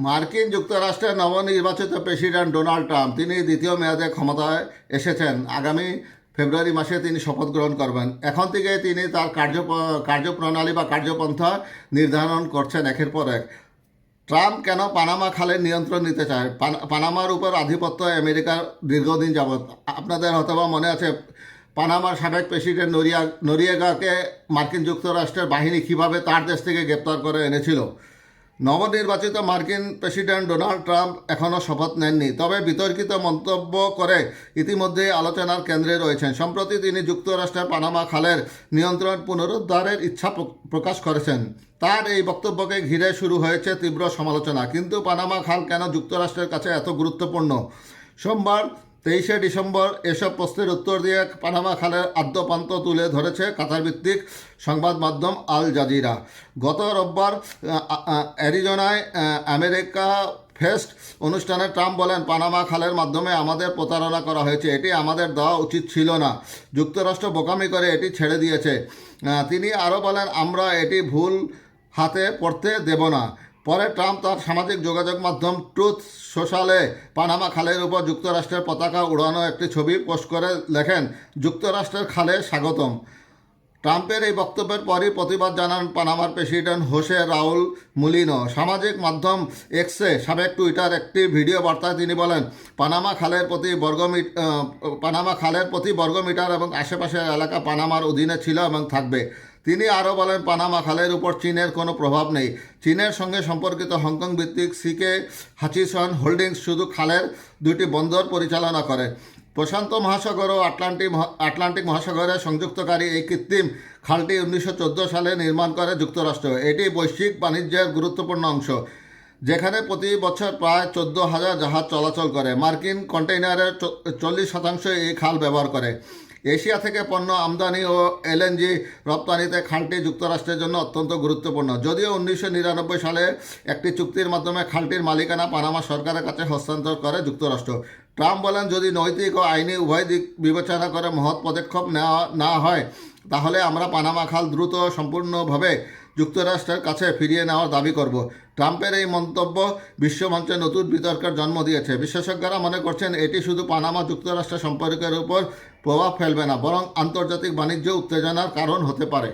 মার্কিন যুক্তরাষ্ট্রের নবনির্বাচিত প্রেসিডেন্ট ডোনাল্ড ট্রাম্প, তিনি দ্বিতীয় মেয়াদে ক্ষমতায় এসেছেন। আগামী ফেব্রুয়ারি মাসে তিনি শপথ গ্রহণ করবেন। এখন থেকে তিনি তার কার্য, কার্যপ্রণালী বা কার্যপন্থা নির্ধারণ করছেন একের পর এক। ট্রাম্প কেন পানামা খালের নিয়ন্ত্রণ নিতে চায়? পান- পানামার উপর আধিপত্য আমেরিকার দীর্ঘদিন যাবৎ। আপনাদের হয়তোবা মনে আছে, পানামার সাবেক প্রেসিডেন্ট নরিয়া, নরিয়েগাকে মার্কিন যুক্তরাষ্ট্রের বাহিনী কীভাবে তার দেশ থেকে গ্রেপ্তার করে এনেছিল? নবনির্বাচিত মার্কিন প্রেসিডেন্ট ডোনাল্ড ট্রাম্প এখনও শপথ নেননি। তবে বিতর্কিত মন্তব্য করে ইতিমধ্যে আলোচনার কেন্দ্রে রয়েছেন। সম্প্রতি তিনি যুক্তরাষ্ট্রের পানামা খালের নিয়ন্ত্রণ পুনরুদ্ধারের ইচ্ছা প্র- প্রকাশ করেছেন। তার এই বক্তব্যকে ঘিরে শুরু হয়েছে তীব্র সমালোচনা। কিন্তু পানামা খাল কেন যুক্তরাষ্ট্রের কাছে এত গুরুত্বপূর্ণ? সোমবার তেইশে ডিসেম্বর এসব প্রশ্নের উত্তর দিয়ে পানামা খালের আদ্যপান্ত তুলে ধরেছে কাতার ভিত্তিক সংবাদ মাধ্যম আল জাজিরা। গত রোববার অ্যারিজোনায় আমেরিকা ফেস্ট অনুষ্ঠানে ট্রাম্প বলেন, পানামা খালের মাধ্যমে আমাদের প্রতারণা করা হয়েছে। এটি আমাদের দেওয়া উচিত ছিল না। যুক্তরাষ্ট্র বোকামি করে এটি ছেড়ে দিয়েছে। তিনি আরও বলেন, আমরা এটি ভুল হাতে পড়তে দেব না। পরে ট্রাম্প তার সামাজিক যোগাযোগ মাধ্যম ট্রুথ সোশ্যালে পানামা খালের উপর যুক্তরাষ্ট্রের পতাকা উড়ানো একটি ছবি পোস্ট করে লেখেন যুক্তরাষ্ট্রের খালে স্বাগতম। ট্রাম্পের এই বক্তব্যের পরই প্রতিবাদ জানান পানামার প্রেসিডেন্ট হোসে রাউল মুলিনো। সামাজিক মাধ্যম এক্সে সাবেক টুইটার একটি ভিডিও বার্তায় তিনি বলেন পানামা খালের প্রতি বর্গমি আহ, পানামা খালের প্রতি বর্গমিটার এবং আশেপাশের এলাকা পানামার অধীনে ছিল এবং থাকবে। তিনি আরও বলেন, পানামা খালের উপর চীনের কোনো প্রভাব নেই। চীনের সঙ্গে সম্পর্কিত হংকং ভিত্তিক সিকে হাচিসন হোল্ডিংস শুধু খালের দুটি বন্দর পরিচালনা করে। প্রশান্ত মহাসাগর ও আটলান্টিক আটলান্টিক মহাসাগরের সংযুক্তকারী এই কৃত্রিম খালটি উনিশশো চোদ্দ সালে নির্মাণ করে যুক্তরাষ্ট্র। এটি বৈশ্বিক বাণিজ্যের গুরুত্বপূর্ণ অংশ, যেখানে প্রতি বছর প্রায় চোদ্দ হাজার জাহাজ চলাচল করে। মার্কিন কন্টেইনারের চল্লিশ শতাংশ এই খাল ব্যবহার করে। এশিয়া থেকে পণ্য আমদানি ও এলএনজি রপ্তানিতে খালটি যুক্তরাষ্ট্রের জন্য অত্যন্ত গুরুত্বপূর্ণ। যদিও উনিশশো নিরানব্বই সালে একটি চুক্তির মাধ্যমে খালটির মালিকানা পানামা সরকারের কাছে হস্তান্তর করে যুক্তরাষ্ট্র। ট্রাম্প বলেন, যদি নৈতিক ও আইনি উভয় দিক বিবেচনা করে মহৎ পদক্ষেপ নেওয়া না হয়, তাহলে আমরা পানামা খাল দ্রুত সম্পূর্ণভাবে যুক্তরাষ্ট্রের কাছে ফিরিয়ে নেওয়ার দাবি করব। ট্রাম্পের এই মন্তব্য বিশ্বমঞ্চে নতুন বিতর্কের জন্ম দিয়েছে। বিশেষজ্ঞরা মনে করছেন, এটি শুধু পানামা যুক্তরাষ্ট্র সম্পর্কের উপর প্রভাব ফেলবে না বরং আন্তর্জাতিক বাণিজ্য উত্তেজনার কারণ হতে পারে।